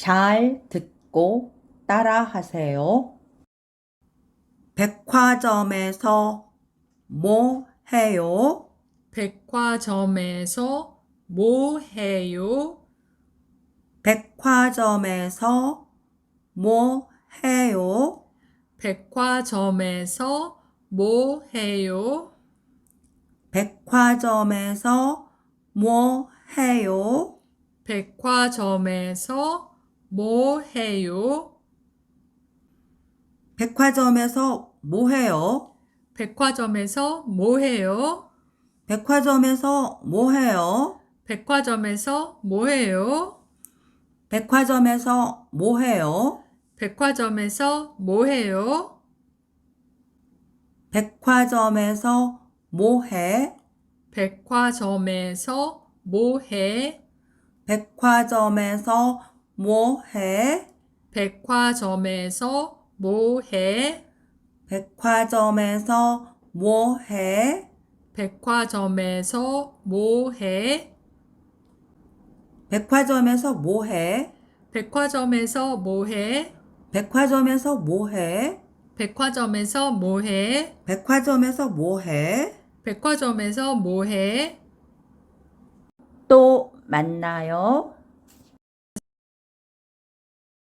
잘 듣고 따라하세요. 백화점에서 뭐 해요? 백화점에서 뭐 해요? 백화점에서 뭐 해요? 백화점에서 뭐 해요? 백화점에서 뭐 해요? 백화점에서 뭐 해요? 백화점에서 뭐 해요? 백화점에서 뭐 해요? 백화점에서 뭐 해요? 백화점에서 뭐 해요? 백화점에서 뭐 해요? 백화점에서 뭐 해요? 백화점에서 뭐 해? 백화점에서 뭐 해? 백화점에서 뭐 해? 백화점에서 뭐 해? 백화점에서 뭐 해? 백화점에서 뭐 해? 백화점에서 뭐 해? 백화점에서 뭐 해? 백화점에서 뭐 해? 백화점에서 뭐 해? 백화점에서 뭐 해? 백화점에서 뭐 해? 또 만나요.